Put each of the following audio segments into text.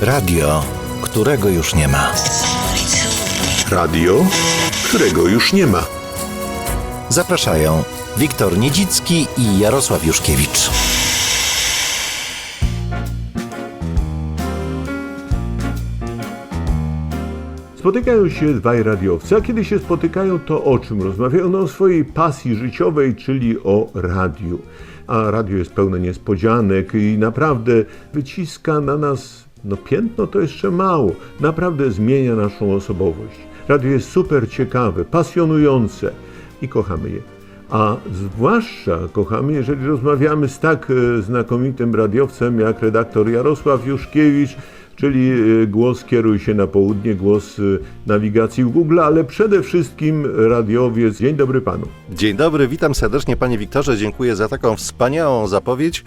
Radio, którego już nie ma. Radio, którego już nie ma. Zapraszają Wiktor Niedzicki i Jarosław Juszkiewicz. Spotykają się dwaj radiowcy, a kiedy się spotykają, to o czym rozmawiają? No o swojej pasji życiowej, czyli o radiu. A radio jest pełne niespodzianek i naprawdę wyciska na nas, no piętno to jeszcze mało, naprawdę zmienia naszą osobowość. Radio jest super ciekawe, pasjonujące i kochamy je. A zwłaszcza kochamy, jeżeli rozmawiamy z tak e, znakomitym radiowcem jak redaktor Jarosław Juszkiewicz, czyli e, głos kieruj się na południe, głos e, nawigacji w Google, ale przede wszystkim radiowiec. Dzień dobry panu. Dzień dobry, witam serdecznie panie Wiktorze, dziękuję za taką wspaniałą zapowiedź.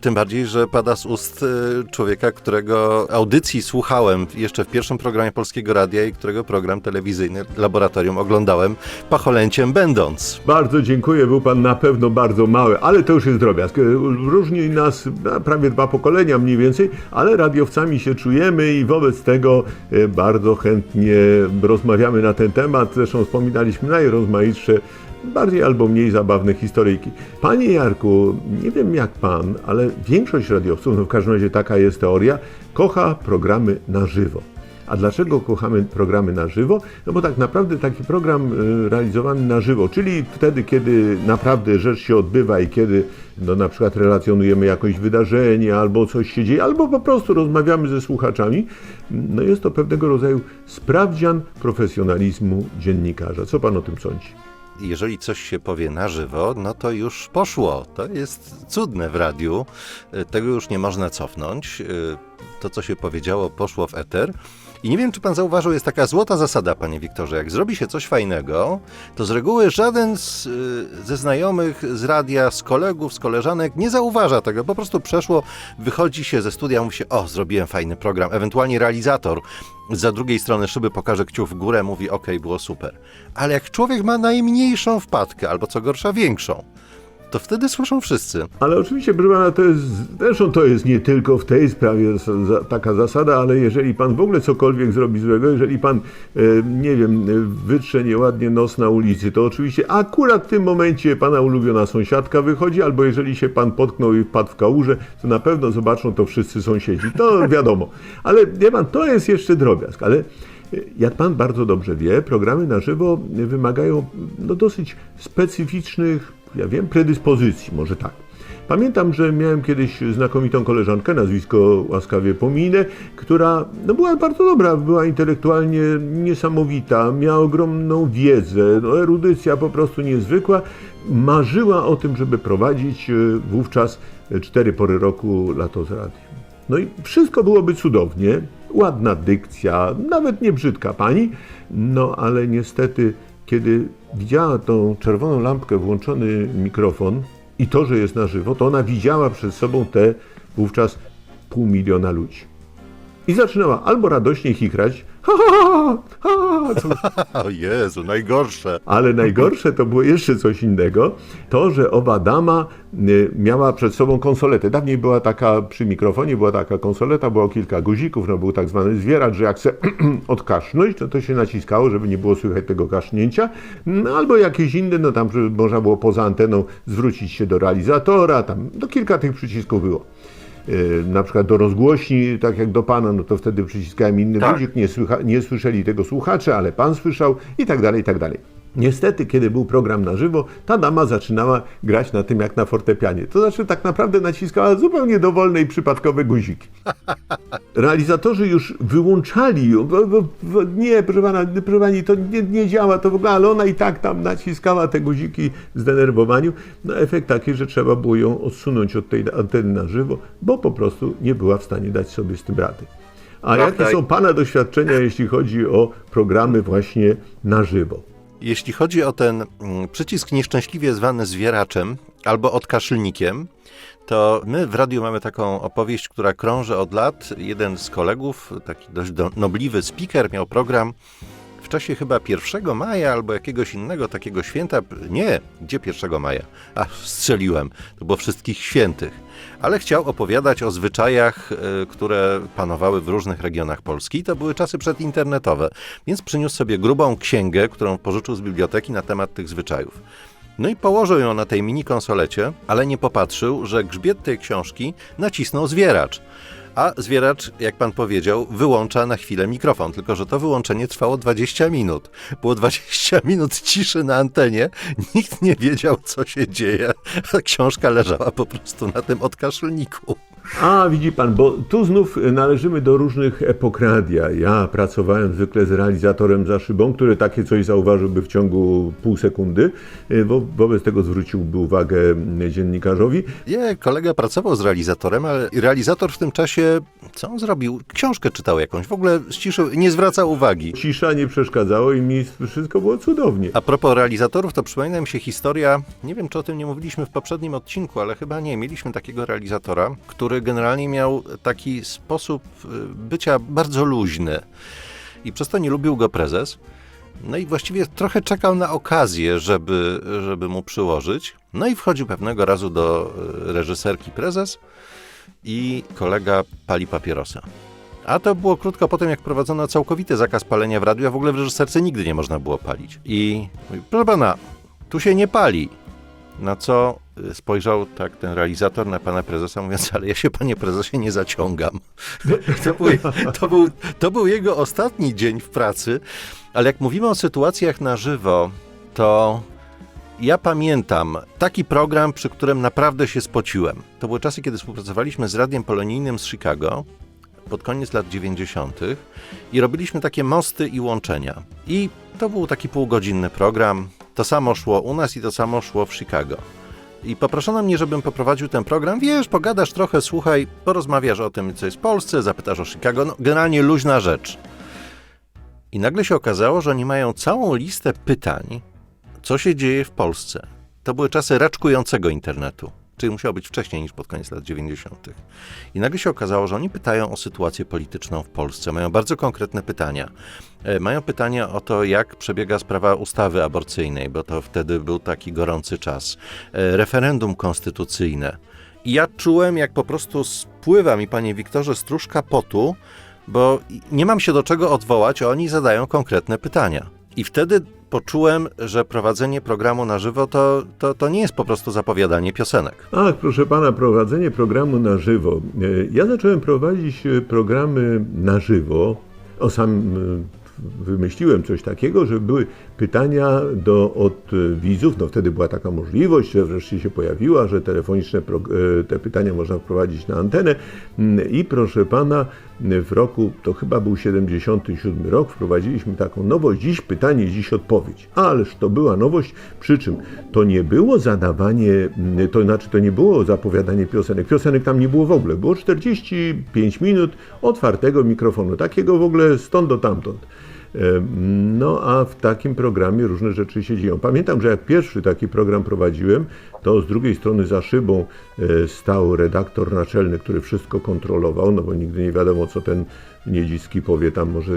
Tym bardziej, że pada z ust e, człowieka, którego audycji słuchałem jeszcze w pierwszym programie Polskiego Radia i którego program telewizyjny Laboratorium oglądałem pacholęciem będąc. Bardzo dziękuję, był pan na pewno bardzo mały, ale to już jest drobiazg. Różni nas prawie dwa pokolenia mniej więcej, ale radiowcami się czujemy i wobec tego e, bardzo chętnie rozmawiamy na ten temat. Zresztą wspominaliśmy najrozmaitsze bardziej albo mniej zabawne historyjki. Panie Jarku, nie wiem jak pan, ale większość radiowców, no w każdym razie taka jest teoria, kocha programy na żywo. A dlaczego kochamy programy na żywo? No bo tak naprawdę taki program y, realizowany na żywo, czyli wtedy, kiedy naprawdę rzecz się odbywa i kiedy no, na przykład relacjonujemy jakieś wydarzenie, albo coś się dzieje, albo po prostu rozmawiamy ze słuchaczami, no jest to pewnego rodzaju sprawdzian profesjonalizmu dziennikarza. Co pan o tym sądzi? Jeżeli coś się powie na żywo, no to już poszło. To jest cudne w radiu. E, Tego już nie można cofnąć. E, To, co się powiedziało, poszło w eter. I nie wiem, czy pan zauważył, jest taka złota zasada, panie Wiktorze. Jak zrobi się coś fajnego, to z reguły żaden z, y, ze znajomych z radia, z kolegów, z koleżanek nie zauważa tego. Po prostu przeszło, wychodzi się ze studia, mówi się, o, zrobiłem fajny program. Ewentualnie realizator za drugiej strony szyby pokaże kciuk w górę, mówi, okej, było super. Ale jak człowiek ma najmniejszą wpadkę, albo co gorsza, większą, to wtedy słyszą wszyscy. Ale oczywiście, proszę pana, to jest, zresztą to jest nie tylko w tej sprawie taka zasada, ale jeżeli pan w ogóle cokolwiek zrobi złego, jeżeli pan, e, nie wiem, e, wytrze nieładnie nos na ulicy, to oczywiście akurat w tym momencie pana ulubiona sąsiadka wychodzi, albo jeżeli się pan potknął i wpadł w kałużę, to na pewno zobaczą to wszyscy sąsiedzi. To wiadomo. Ale wie pan, to jest jeszcze drobiazg, ale e, jak pan bardzo dobrze wie, programy na żywo wymagają no, dosyć specyficznych, ja wiem, predyspozycji, może tak. Pamiętam, że miałem kiedyś znakomitą koleżankę, nazwisko łaskawie pominę, która no, była bardzo dobra, była intelektualnie niesamowita, miała ogromną wiedzę, no, erudycja po prostu niezwykła. Marzyła o tym, żeby prowadzić e, wówczas cztery pory roku lato z radiem. No i wszystko byłoby cudownie, ładna dykcja, nawet nie brzydka pani, no ale niestety, kiedy widziała tą czerwoną lampkę, włączony mikrofon i to, że jest na żywo, to ona widziała przed sobą te wówczas pół miliona ludzi. I zaczynała albo radośnie chichrać, O Jezu, najgorsze. ale najgorsze to było jeszcze coś innego. To, że owa dama y, miała przed sobą konsoletę. Dawniej była taka, przy mikrofonie była taka konsoleta, było kilka guzików, no był tak zwany zwieracz, że jak se odkasznąć, to to się naciskało, żeby nie było słychać tego kasznięcia. No, albo jakieś inne, no tam żeby można było poza anteną zwrócić się do realizatora, tam no, kilka tych przycisków było. Y, na przykład do rozgłośni, tak jak do pana, no to wtedy przyciskałem inny Tak. guzik, nie, słycha, nie słyszeli tego słuchacze, ale pan słyszał i tak dalej, i tak dalej. Niestety, kiedy był program na żywo, ta dama zaczynała grać na tym jak na fortepianie. To znaczy tak naprawdę naciskała zupełnie dowolne i przypadkowe guziki. Realizatorzy już wyłączali ją. Nie, proszę pana, proszę pani, to nie, nie działa to w ogóle, ale ona i tak tam naciskała te guziki w zdenerwowaniu. No efekt taki, że trzeba było ją odsunąć od tej anteny na żywo, bo po prostu nie była w stanie dać sobie z tym rady. A jakie tak. są pana doświadczenia, jeśli chodzi o programy właśnie na żywo? Jeśli chodzi o ten mm, przycisk nieszczęśliwie zwany zwieraczem albo odkaszlnikiem, to my w radiu mamy taką opowieść, która krąży od lat. Jeden z kolegów, taki dość do, nobliwy speaker, miał program w czasie chyba 1 maja albo jakiegoś innego takiego święta. Nie, gdzie 1 maja? A, strzeliłem. To było wszystkich świętych. Ale chciał opowiadać o zwyczajach, e, które panowały w różnych regionach Polski. To były czasy przedinternetowe, więc przyniósł sobie grubą księgę, którą pożyczył z biblioteki na temat tych zwyczajów. No i położył ją na tej mini konsolecie, ale nie popatrzył, że grzbiet tej książki nacisnął zwieracz. A zwieracz, jak pan powiedział, wyłącza na chwilę mikrofon, tylko że to wyłączenie trwało 20 minut. Było 20 minut ciszy na antenie, nikt nie wiedział, co się dzieje, a książka leżała po prostu na tym odkaszlniku. A, widzi pan, bo tu znów należymy do różnych epok radia. Ja pracowałem zwykle z realizatorem za szybą, który takie coś zauważyłby w ciągu pół sekundy. Y, Wo wobec tego zwróciłby uwagę dziennikarzowi. Nie, kolega pracował z realizatorem, ale realizator w tym czasie, co on zrobił? Książkę czytał jakąś, w ogóle ściszył, nie zwracał uwagi. Cisza nie przeszkadzało i mi wszystko było cudownie. A propos realizatorów, to przypomina mi się historia, nie wiem czy o tym nie mówiliśmy w poprzednim odcinku, ale chyba nie, mieliśmy takiego realizatora, który generalnie miał taki sposób y, bycia bardzo luźny i przez to nie lubił go prezes. No i właściwie trochę czekał na okazję, żeby, żeby mu przyłożyć. No i wchodził pewnego razu do y, reżyserki prezes i kolega pali papierosa. A to było krótko po tym, jak prowadzono całkowity zakaz palenia w radiu, a w ogóle w reżyserce nigdy nie można było palić. I mówi, proszę pana, tu się nie pali. Na co spojrzał tak ten realizator na pana prezesa, mówiąc, ale ja się, panie prezesie, nie zaciągam. To był, to był, to był jego ostatni dzień w pracy, ale jak mówimy o sytuacjach na żywo, to ja pamiętam taki program, przy którym naprawdę się spociłem. To były czasy, kiedy współpracowaliśmy z Radiem Polonijnym z Chicago pod koniec lat 90. i robiliśmy takie mosty i łączenia. I to był taki półgodzinny program. To samo szło u nas i to samo szło w Chicago. I poproszono mnie, żebym poprowadził ten program. Wiesz, pogadasz trochę, słuchaj, porozmawiasz o tym, co jest w Polsce, zapytasz o Chicago. No, generalnie luźna rzecz. I nagle się okazało, że oni mają całą listę pytań, co się dzieje w Polsce. To były czasy raczkującego internetu, czyli musiało być wcześniej niż pod koniec lat 90. I nagle się okazało, że oni pytają o sytuację polityczną w Polsce. Mają bardzo konkretne pytania. E, Mają pytania o to, jak przebiega sprawa ustawy aborcyjnej, bo to wtedy był taki gorący czas. E, Referendum konstytucyjne. I ja czułem, jak po prostu spływa mi, panie Wiktorze, stróżka potu, bo nie mam się do czego odwołać, a oni zadają konkretne pytania. I wtedy poczułem, że prowadzenie programu na żywo to, to, to nie jest po prostu zapowiadanie piosenek. Ach, proszę pana, prowadzenie programu na żywo. E, Ja zacząłem prowadzić e, programy na żywo. O sam e, wymyśliłem coś takiego, że były pytania do, od widzów. No wtedy była taka możliwość, że wreszcie się pojawiła, że telefoniczne e, te pytania można wprowadzić na antenę. Mm, I proszę pana, w roku, to chyba był 77 rok, wprowadziliśmy taką nowość, dziś pytanie, dziś odpowiedź. Ależ to była nowość, przy czym to nie było zadawanie, mm, to znaczy to nie było zapowiadanie piosenek. Piosenek tam nie było w ogóle. Było 45 minut otwartego mikrofonu, takiego w ogóle stąd do tamtąd. No a w takim programie różne rzeczy się dzieją. Pamiętam, że jak pierwszy taki program prowadziłem, to z drugiej strony za szybą e, stał redaktor naczelny, który wszystko kontrolował, no bo nigdy nie wiadomo, co ten Niedzicki powie tam może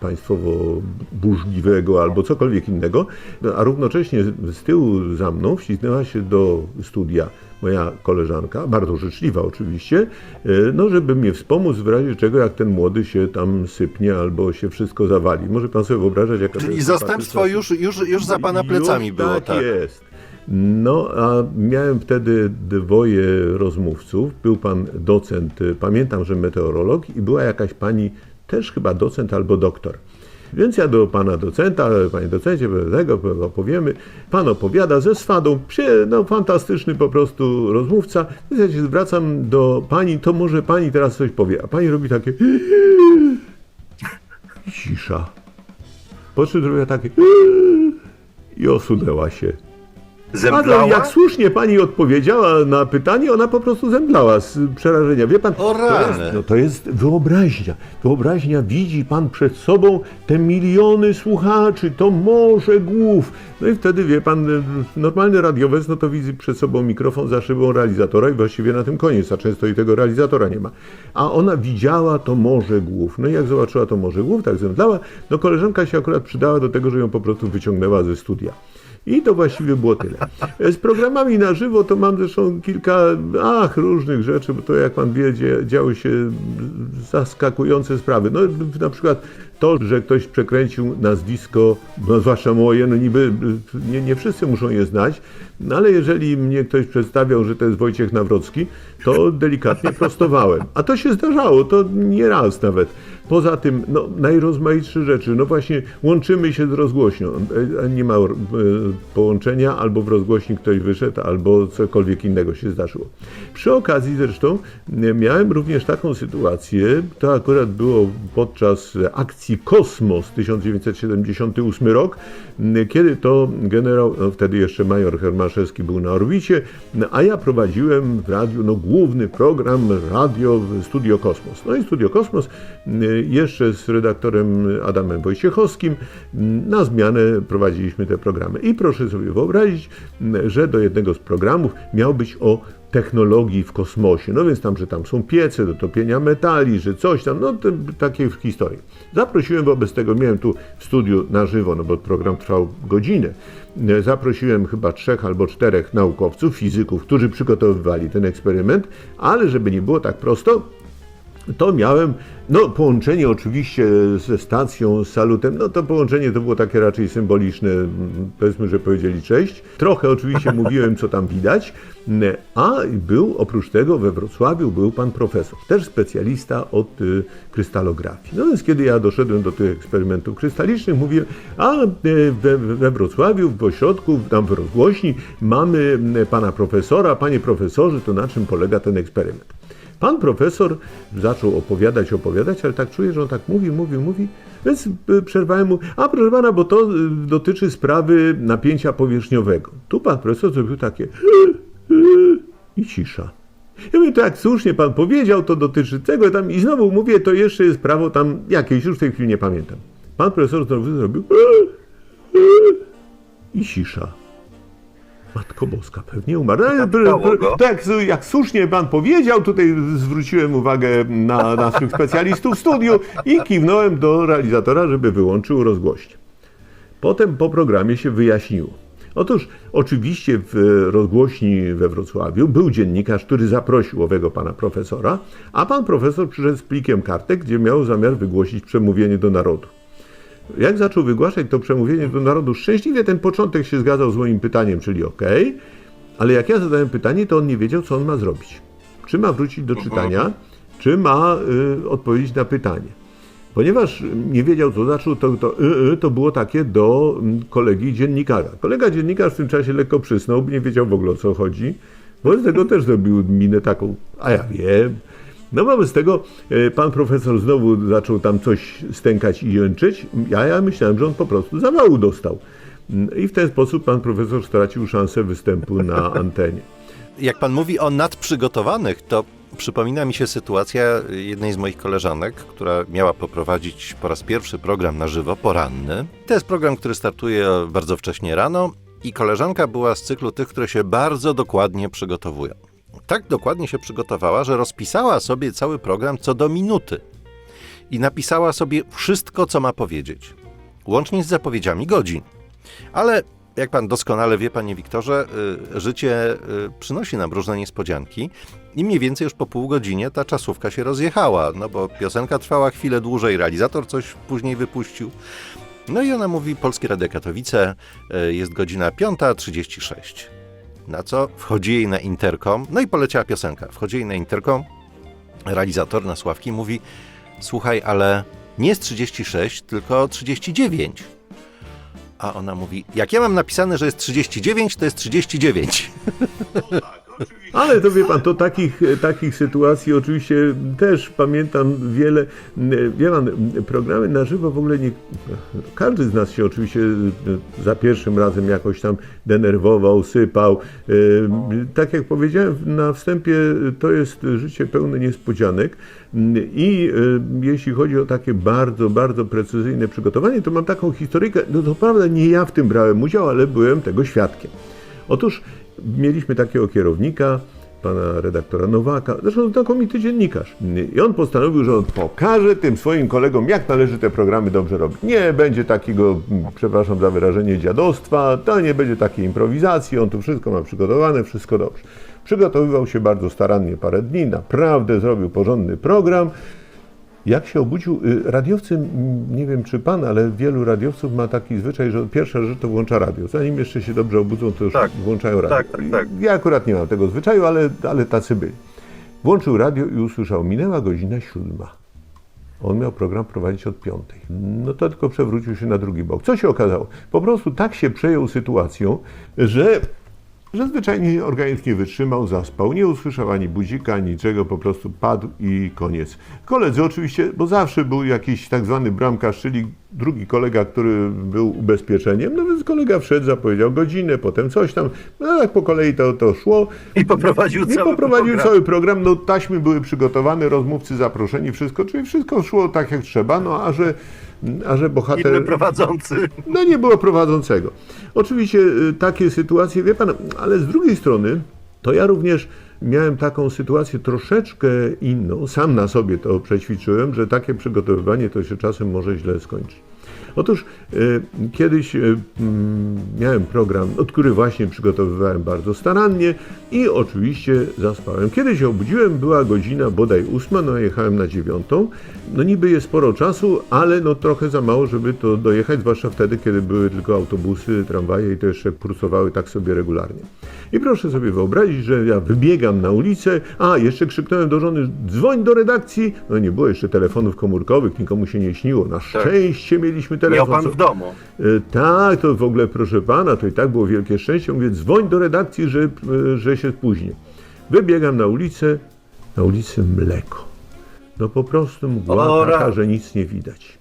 państwowo burzliwego albo cokolwiek innego, No, a równocześnie z tyłu za mną wcisnęła się do studia moja koleżanka, bardzo życzliwa oczywiście, e, no żeby mnie wspomóc w razie czego, jak ten młody się tam sypnie albo się wszystko zawali. Może pan sobie wyobrażać, jaka to Czyli jest zastępstwo już, już, już za pana plecami Już było, tak, tak. jest. No, a miałem wtedy dwoje rozmówców. Był pan docent, y, pamiętam, że meteorolog i była jakaś pani, też chyba docent albo doktor. Więc ja do pana docenta, panie docencie, tego opowiemy. Pan opowiada ze swadą, przy, no fantastyczny po prostu rozmówca. Więc ja się zwracam do pani, to może pani teraz coś powie. A pani robi takie cisza. Po czym zrobiła takie i osunęła się. Zemdlała? to jak słusznie pani odpowiedziała na pytanie, ona po prostu zemdlała z przerażenia. Wie pan, O to jest, no to jest wyobraźnia. Wyobraźnia widzi pan przed sobą te miliony słuchaczy, to morze głów. No i wtedy wie pan, normalny radiowiec, no to widzi przed sobą mikrofon za szybą realizatora i właściwie na tym koniec, a często i tego realizatora nie ma. A ona widziała to morze głów. No i jak zobaczyła to morze głów, tak zemdlała, no koleżanka się akurat przydała do tego, że ją po prostu wyciągnęła ze studia. I to właściwie było tyle. Z programami na żywo to mam zresztą kilka, ach, różnych rzeczy, bo to jak pan wie, działy się zaskakujące sprawy. No na przykład to, że ktoś przekręcił nazwisko, no zwłaszcza moje, no niby nie, nie wszyscy muszą je znać, no ale jeżeli mnie ktoś przedstawiał, że to jest Wojciech Nawrocki, to delikatnie prostowałem. A to się zdarzało, to nie raz nawet. Poza tym, no, najrozmaitsze rzeczy. No właśnie, łączymy się z rozgłośnią. E, Nie ma e, połączenia, albo w rozgłośni ktoś wyszedł, albo cokolwiek innego się zdarzyło. Przy okazji zresztą e, miałem również taką sytuację, to akurat było podczas akcji Kosmos 1978 rok, kiedy to generał, no wtedy jeszcze major Hermaszewski był na orbicie, a ja prowadziłem w radiu no, główny program radio Studio Kosmos. No i Studio Kosmos jeszcze z redaktorem Adamem Wojciechowskim na zmianę prowadziliśmy te programy. I proszę sobie wyobrazić, że do jednego z programów miał być o technologii w kosmosie. No więc tam, że tam są piece do topienia metali, że coś tam, no te, takie historie. Zaprosiłem wobec tego, miałem tu w studiu na żywo, no bo program trwał godzinę. E, Zaprosiłem chyba trzech albo czterech naukowców, fizyków, którzy przygotowywali ten eksperyment, ale żeby nie było tak prosto, to miałem, no połączenie oczywiście ze stacją, z salutem, no to połączenie to było takie raczej symboliczne, powiedzmy, że powiedzieli cześć. Trochę oczywiście mówiłem, co tam widać, a był oprócz tego we Wrocławiu był pan profesor, też specjalista od y, krystalografii. No więc kiedy ja doszedłem do tych eksperymentów krystalicznych, mówiłem, a y, we, we Wrocławiu, w ośrodku, tam w rozgłośni mamy pana profesora, panie profesorze, to na czym polega ten eksperyment? Pan profesor zaczął opowiadać, opowiadać, ale tak czuję, że on tak mówi, mówi, mówi, więc y, przerwałem mu, a proszę pana, bo to y, dotyczy sprawy napięcia powierzchniowego. Tu pan profesor zrobił takie i cisza. Ja mówię, to jak słusznie pan powiedział, to dotyczy tego tam i znowu mówię, to jeszcze jest prawo tam jakieś, już w tej chwili nie pamiętam. Pan profesor znowu zrobił i cisza. Matko Boska, pewnie umarł. Ale, Zapytało go. tak, jak słusznie pan powiedział, tutaj zwróciłem uwagę na naszych specjalistów w studiu i kiwnąłem do realizatora, żeby wyłączył rozgłośnie. Potem po programie się wyjaśniło. Otóż oczywiście w rozgłośni we Wrocławiu był dziennikarz, który zaprosił owego pana profesora, a pan profesor przyszedł z plikiem kartek, gdzie miał zamiar wygłosić przemówienie do narodu. Jak zaczął wygłaszać to przemówienie do narodu, szczęśliwie ten początek się zgadzał z moim pytaniem, czyli ok, ale jak ja zadałem pytanie, to on nie wiedział, co on ma zrobić. Czy ma wrócić do czytania, czy ma y, odpowiedzieć na pytanie. Ponieważ nie wiedział, co zaczął, to, to, y, y, to było takie do mm, kolegi dziennikarza. Kolega dziennikarz w tym czasie lekko przysnął, nie wiedział w ogóle o co chodzi. Wobec tego też zrobił minę taką, a ja wiem. No wobec tego e, pan profesor znowu zaczął tam coś stękać i jęczeć, a ja myślałem, że on po prostu zawału dostał. Mm, I w ten sposób pan profesor stracił szansę występu na antenie. Jak pan mówi o nadprzygotowanych, to przypomina mi się sytuacja jednej z moich koleżanek, która miała poprowadzić po raz pierwszy program na żywo, poranny. To jest program, który startuje bardzo wcześnie rano i koleżanka była z cyklu tych, które się bardzo dokładnie przygotowują. Tak dokładnie się przygotowała, że rozpisała sobie cały program co do minuty i napisała sobie wszystko, co ma powiedzieć, łącznie z zapowiedziami godzin. Ale jak pan doskonale wie, panie Wiktorze, y, życie y, przynosi nam różne niespodzianki i mniej więcej już po pół godzinie ta czasówka się rozjechała, no bo piosenka trwała chwilę dłużej, realizator coś później wypuścił. No i ona mówi, Polskie Radio Katowice, y, jest godzina 5.36. Na co wchodzi jej na interkom, no i poleciała piosenka. Wchodzi jej na interkom, realizator na Sławki mówi, słuchaj, ale nie jest 36, tylko 39. A ona mówi, jak ja mam napisane, że jest 39, to jest 39. Ale to wie pan, to takich, takich sytuacji oczywiście też pamiętam wiele. Wie pan, programy na żywo w ogóle nie. Każdy z nas się oczywiście za pierwszym razem jakoś tam denerwował, sypał. Tak jak powiedziałem na wstępie, to jest życie pełne niespodzianek. I jeśli chodzi o takie bardzo, bardzo precyzyjne przygotowanie, to mam taką historyjkę. No to prawda, nie ja w tym brałem udział, ale byłem tego świadkiem. Otóż mieliśmy takiego kierownika, pana redaktora Nowaka, zresztą znakomity dziennikarz. I on postanowił, że on pokaże tym swoim kolegom, jak należy te programy dobrze robić. Nie będzie takiego, mm, przepraszam za wyrażenie, dziadostwa, to nie będzie takiej improwizacji, on tu wszystko ma przygotowane, wszystko dobrze. Przygotowywał się bardzo starannie parę dni, naprawdę zrobił porządny program. Jak się obudził, y, radiowcy, nie wiem czy pan, ale wielu radiowców ma taki zwyczaj, że pierwsza rzecz to włącza radio. Zanim jeszcze się dobrze obudzą, to już Tak. włączają radio. Tak, tak, tak. Ja akurat nie mam tego zwyczaju, ale, ale tacy byli. Włączył radio i usłyszał, minęła godzina siódma. On miał program prowadzić od piątej. No to tylko przewrócił się na drugi bok. Co się okazało? Po prostu tak się przejął sytuacją, że że zwyczajnie organizm nie wytrzymał, zaspał, nie usłyszał ani buzika, ani niczego, po prostu padł i koniec. Koledzy oczywiście, bo zawsze był jakiś tak zwany bramkarz, czyli drugi kolega, który był ubezpieczeniem, no więc kolega wszedł, zapowiedział godzinę, potem coś tam, no tak po kolei to, to szło. I poprowadził I poprowadził cały program, no taśmy były przygotowane, rozmówcy zaproszeni, wszystko, czyli wszystko szło tak jak trzeba, no a że, a że bohater... prowadzący. No nie było prowadzącego. Oczywiście y, takie sytuacje, wie pan, ale z drugiej strony, to ja również miałem taką sytuację troszeczkę inną. Sam na sobie to przećwiczyłem, że takie przygotowywanie to się czasem może źle skończyć. Otóż y, kiedyś y, mm, miałem program, od który właśnie przygotowywałem bardzo starannie i oczywiście zaspałem. Kiedy się obudziłem, była godzina bodaj ósma, no jechałem na dziewiątą. No niby jest sporo czasu, ale no trochę za mało, żeby to dojechać, zwłaszcza wtedy, kiedy były tylko autobusy, tramwaje i to jeszcze kursowały tak sobie regularnie. I proszę sobie wyobrazić, że ja wybiegam na ulicę, a jeszcze krzyknąłem do żony, dzwoń do redakcji. No nie było jeszcze telefonów komórkowych, nikomu się nie śniło. Na szczęście mieliśmy telefon. Miał pan co- w domu. E, Tak, to w ogóle, proszę pana, to i tak było wielkie szczęście. Mówię, dzwoń do redakcji, że, e, że się spóźnię. Wybiegam na ulicę, na ulicy mleko. No po prostu mgła Ora. taka, że nic nie widać.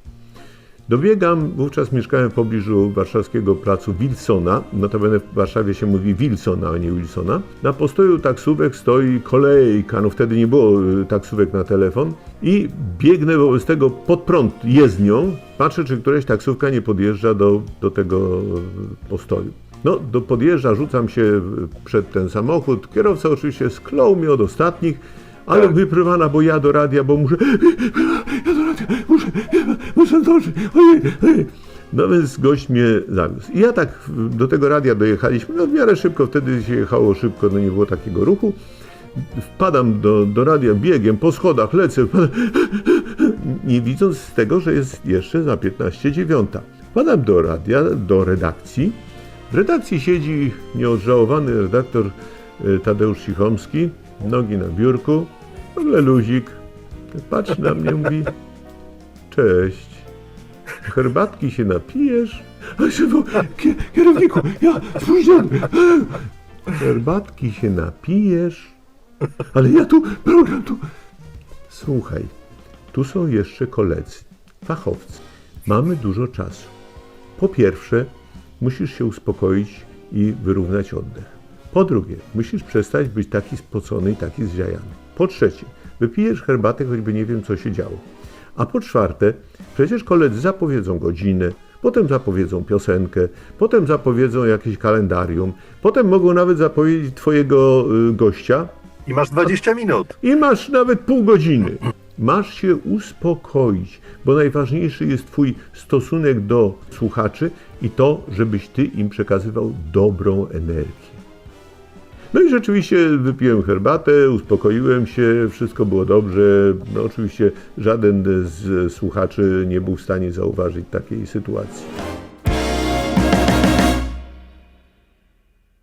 Dobiegam, wówczas mieszkałem w pobliżu warszawskiego placu Wilsona, notabene w Warszawie się mówi Wilsona, a nie Wilsona. Na postoju taksówek stoi kolejka, no wtedy nie było y, taksówek na telefon i biegnę wobec tego pod prąd jezdnią, patrzę czy któraś taksówka nie podjeżdża do, do tego y, postoju. No, do podjeżdża, rzucam się y, przed ten samochód, kierowca oczywiście sklął mnie od ostatnich, ale Tak. wyprywana, bo ja do radia, bo muszę, ja do muszę, muszę zdążyć, ojej, ojej. No więc gość mnie zawiózł. I ja tak do tego radia dojechaliśmy, no w miarę szybko, wtedy się jechało szybko, no nie było takiego ruchu. Wpadam do, do radia biegiem, po schodach lecę, nie widząc tego, że jest jeszcze za 15 dziewiąta. Wpadam do radia, do redakcji. W redakcji siedzi nieodżałowany redaktor y, Tadeusz Cichomski, nogi na biurku, w ogóle luzik. Patrzy na mnie, mówi, cześć, herbatki się napijesz? A się, kierowniku, ja spóźniony. Herbatki się napijesz? Ale ja tu, program tu. Słuchaj, tu są jeszcze koledzy, fachowcy. Mamy dużo czasu. Po pierwsze, musisz się uspokoić i wyrównać oddech. Po drugie, musisz przestać być taki spocony i taki zziajany. Po trzecie, wypijesz herbatę, choćby nie wiem, co się działo. A po czwarte, przecież koledzy zapowiedzą godzinę, potem zapowiedzą piosenkę, potem zapowiedzą jakieś kalendarium, potem mogą nawet zapowiedzieć twojego y, gościa, I masz 20 minut. i masz nawet pół godziny. Masz się uspokoić, bo najważniejszy jest Twój stosunek do słuchaczy i to, żebyś Ty im przekazywał dobrą energię. No i rzeczywiście wypiłem herbatę, uspokoiłem się, wszystko było dobrze. No oczywiście żaden z słuchaczy nie był w stanie zauważyć takiej sytuacji.